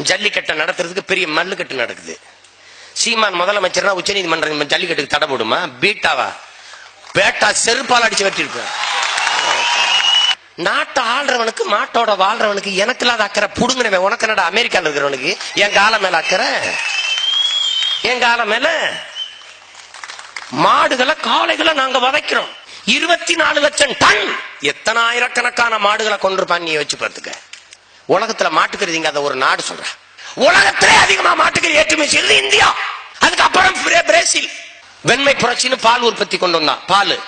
ஜல்லிக்கட்டை நடத்துறதுக்கு பெரிய மல்லுக்கட்டு நடக்குது. சீமான் முதலமைச்சர்னா உச்சநீதிமன்றம் ஜல்லிக்கட்டுக்கு தடை போடுமா? பீட்டாவா? பேட்டா செருப்பால் அடிச்சு வெட்டிருப்பேன் நாட்டை ஆள்றவனுக்கு மாட்டோட வாழ்றவனுக்கு எனக்கு இல்லாத அக்கறை புடுங்கினவன் உனக்கு என்னடா அமெரிக்கால இருக்கிறவனுக்கு? என் கால மேல அக்கறை? என் கால மேல? மாடுகளை காளைகளை நாங்க வதைக்கிறோம். இருபத்தி நாலு லட்சம் டன்! எத்தனாயிரக்கணக்கான மாடுகளை கொண்டிருப்பான் நீ வச்சு பார்த்துக்க. உலகத்துல மாட்டுக்கறி இங்க அதை ஒரு நாடு சொல்ற. உலகத்திலே அதிகமா மாட்டுக்கறி ஏற்றுமதி செய்யறது இந்தியா. அதுக்கப்புறம் பிரேசில். வெண்மை புரட்சின்னு பால் உற்பத்தி கொண்டு வந்தான் பால்.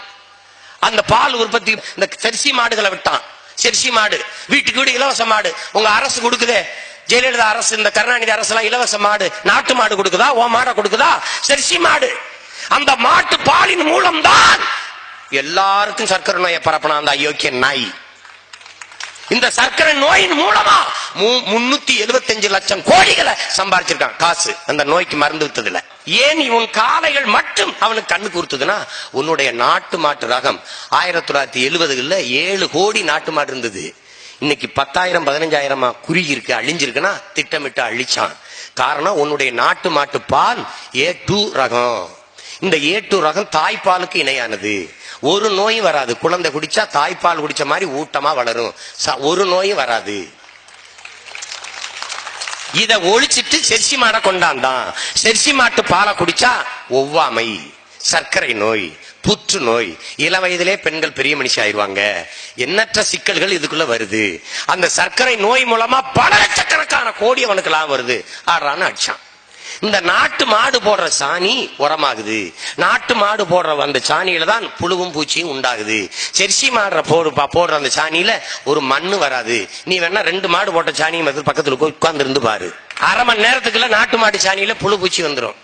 அந்த பால் உற்பத்தி இந்த செர்சி மாடுகளை விட்டான். செர்சி மாடு வீட்டுக்கு வீடு இலவச மாடு. உங்க அரசு கொடுக்குதே. ஜெயலலிதா அரசு இந்த கருணாநிதி அரசு எல்லாம் இலவச மாடு நாட்டு மாடு கொடுக்குதா? ஓ மாடை கொடுக்குதா? செர்சி மாடு. அந்த மாட்டு பாலின் மூலம்தான் எல்லாருக்கும் சர்க்கரை நோயை பரப்பினா அந்த அயோக்கிய நாய். இந்த சர்க்கரை நோயின் மூலமா மு- முன்னூத்தி எழுபத்தஞ்சு லட்சம் கோடிகளை சம்பாதிச்சிருக்கான் காசு. அந்த நோய்க்கு மருந்து வித்ததுல ஏன் இவன் காலைகள் மட்டும் அவனுக்கு கண்ணு கூர்த்துதுன்னா? உன்னுடைய நாட்டு மாட்டு ரகம். ஆயிரத்தி தொள்ளாயிரத்தி எழுபதுகளில் ஏழு கோடி நாட்டு மாடு இருந்தது. இன்னைக்கு பத்தாயிரம் பதினஞ்சாயிரமா குறுகி இருக்கு அழிஞ்சிருக்குன்னா திட்டமிட்டு அழிச்சான். காரணம் உன்னுடைய நாட்டு மாட்டு பால் ஏ டூ ரகம். இந்த ஏட்டு ரகம் தாய்ப்பாலுக்கு இணையானது. ஒரு நோயும் வராது. குழந்தை குடிச்சா தாய்ப்பால் குடிச்ச மாதிரி ஊட்டமா வளரும். ச- ஒரு நோயும் வராது. இத ஒழிச்சிட்டு செர்சி மாடை கொண்டாந்தான். செர்சி மாட்டு பாலை குடிச்சா ஒவ்வாமை சர்க்கரை நோய் புற்று நோய். இள வயதிலே பெண்கள் பெரிய மனுஷி ஆயிடுவாங்க. எண்ணற்ற சிக்கல்கள் இதுக்குள்ள வருது. அந்த சர்க்கரை நோய் மூலமா பல லட்சக்கணக்கான கோடி அவனுக்கு லாபம் வருது. ஆடுறான்னு அடிச்சான். இந்த நாட்டு மாடு போடுற சாணி உரமாகுது. நாட்டு மாடு போடுற அந்த சாணியில தான் புழுவும் பூச்சியும் உண்டாகுது. செர்சி மாடுற போடு போடுற அந்த சாணியில ஒரு மண்ணு வராது. நீ வேணா ரெண்டு மாடு போட்ட சாணியும் பக்கத்தில் பக்கத்துல உட்கார்ந்து இருந்து பாரு. அரை மணி நேரத்துக்குள்ள நாட்டு மாட்டு சாணியில புழு பூச்சி வந்துடும்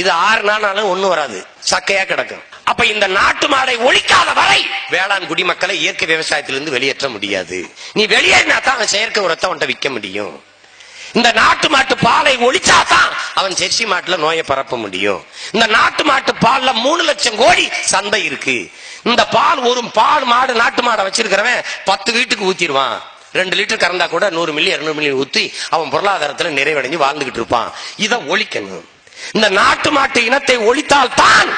இது ஆறு நாளாலும் ஒண்ணு வராது. சக்கையா கிடக்கும். அப்ப இந்த நாட்டு மாடை ஒழிக்காத வரை வேளாண் குடிமக்களை இயற்கை விவசாயத்திலிருந்து வெளியேற்ற முடியாது. நீ வெளியேறினா தான் செயற்கை உரத்தை அவன்கிட்ட விற்க முடியும். இந்த நாட்டு மாட்டு பாலை ஒழிச்சாதான் அவன் ஜெர்சி மாட்டுல நோயை பரப்ப முடியும். இந்த நாட்டு மாட்டு பால்ல மூணு லட்சம் கோடி சந்தை இருக்கு. இந்த பால் ஒரு பால் மாடு நாட்டு மாடை வச்சிருக்கிறவன் பத்து வீட்டுக்கு ஊத்திடுவான். ரெண்டு லிட்டர் கறந்தா கூட நூறு மில்லி இருநூறு மில்லி ஊத்தி அவன் பொருளாதாரத்துல நிறைவடைஞ்சு வாழ்ந்துகிட்டு இருப்பான். இதை ஒழிக்கணும். இந்த நாட்டு மாட்டு இனத்தை ஒழித்தால் தான்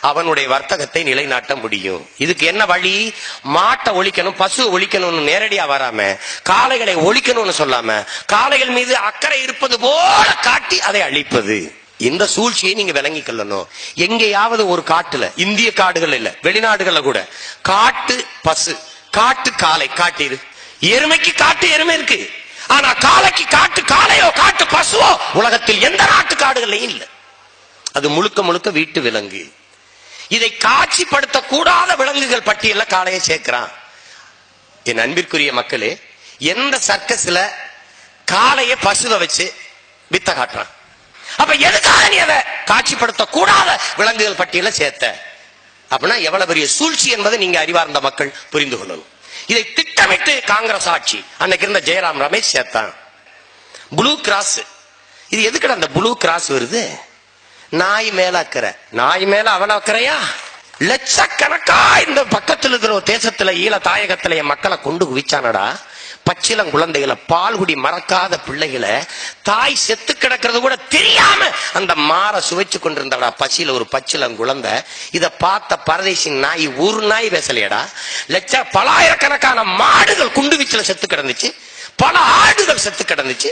அவனுடைய வர்த்தகத்தை நிலைநாட்ட முடியும். இதுக்கு என்ன வழி? மாட்டை ஒழிக்கணும் பசு ஒழிக்கணும்னு நேரடியா வராம காளைகளை ஒழிக்கணும்னு சொல்லாம காளைகள் மீது அக்கறை இருப்பது போல காட்டி அதை அழிப்பது. இந்த சூழ்ச்சியை நீங்க விளங்கி கொள்ளணும். எங்கேயாவது ஒரு காட்டுல இந்திய காடுகள் இல்ல வெளிநாடுகள்ல கூட காட்டு பசு காட்டு காளை காட்டிரு எருமைக்கு காட்டு எருமை இருக்கு. ஆனா காளைக்கு காட்டு காளையோ காட்டு பசுவோ உலகத்தில் எந்த நாட்டு காடுகளையும் இல்ல. அது முழுக்க முழுக்க வீட்டு விலங்கு. இதை காட்சிப்படுத்த கூடாத விலங்குகள் பட்டியல காளையை சேர்க்கிறான். என் அன்பிற்குரிய மக்களே எந்த சர்க்கஸ்ல காளைய பசுவை வச்சு வித்த காட்டுறான்? அப்ப எதுக்காக நீ அதை காட்சிப்படுத்த கூடாத விலங்குகள் பட்டியல சேர்த்த? அப்படின்னா எவ்வளவு பெரிய சூழ்ச்சி என்பதை நீங்க அறிவார்ந்த மக்கள் புரிந்து கொள்ளணும். இதை திட்டமிட்டு காங்கிரஸ் ஆட்சி அன்னைக்கு இருந்த ஜெயராம் ரமேஷ் சேர்த்தான். ப்ளூ கிராஸ் இது எதுக்குடா அந்த ப்ளூ கிராஸ் வருது? நாய் மேல அக்கறை. நாய் மேல அவன் அக்கறையா? லட்சக்கணக்கா இந்த பக்கத்துல இருக்கிற தேசத்துல ஈழ தாயகத்துல என் மக்களை கொண்டு குவிச்சானடா. பச்சிலம் குழந்தைகளை பால்குடி மறக்காத பிள்ளைகளை தாய் செத்து கிடக்கிறது கூட தெரியாம அந்த மாற சுவைச்சு கொண்டிருந்தடா பசியில ஒரு பச்சிலம் குழந்தை. இத பார்த்த பரதேசி நாய் ஒரு நாய் பேசலையடா. லட்ச பலாயிரக்கணக்கான மாடுகள் குண்டு வீச்சுல செத்து கிடந்துச்சு. பல ஆடுகள் செத்து கிடந்துச்சு.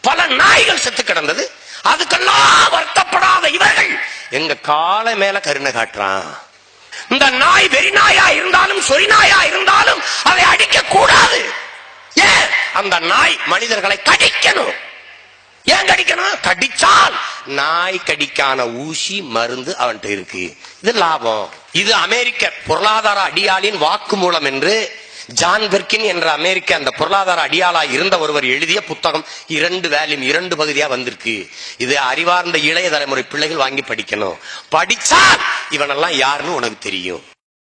பல நாய்கள் செத்து கிடந்தது. அதுக்கெல்லாம் வருத்தப்படாத இவர்கள். எங்க காலை மேல கருணை காட்டுறான். இந்த நாய் வெறி நாயா இருந்தாலும் சொறி நாயா இருந்தாலும் அதை அடிக்க கூடாது. ஏன்? அந்த நாய் மனிதர்களை கடிக்கணும். ஏன் கடிக்கணும்? கடிச்சால் நாய் கடிக்கான ஊசி மருந்து அவன்கிட்ட இருக்கு. இது லாபம். இது அமெரிக்க பொருளாதார அடியாளின் வாக்குமூலம் என்று ஜான் பெர்கின் என்ற அமெரிக்க அந்த பொருளாதார அடியாளா இருந்த ஒருவர் எழுதிய புத்தகம் இரண்டு வேல்யூம் இரண்டு பகுதியா வந்திருக்கு. இது அறிவார்ந்த இளைய தலைமுறை பிள்ளைகள் வாங்கி படிக்கணும். படிச்சா இவனெல்லாம் யாருன்னு உனக்கு தெரியும்.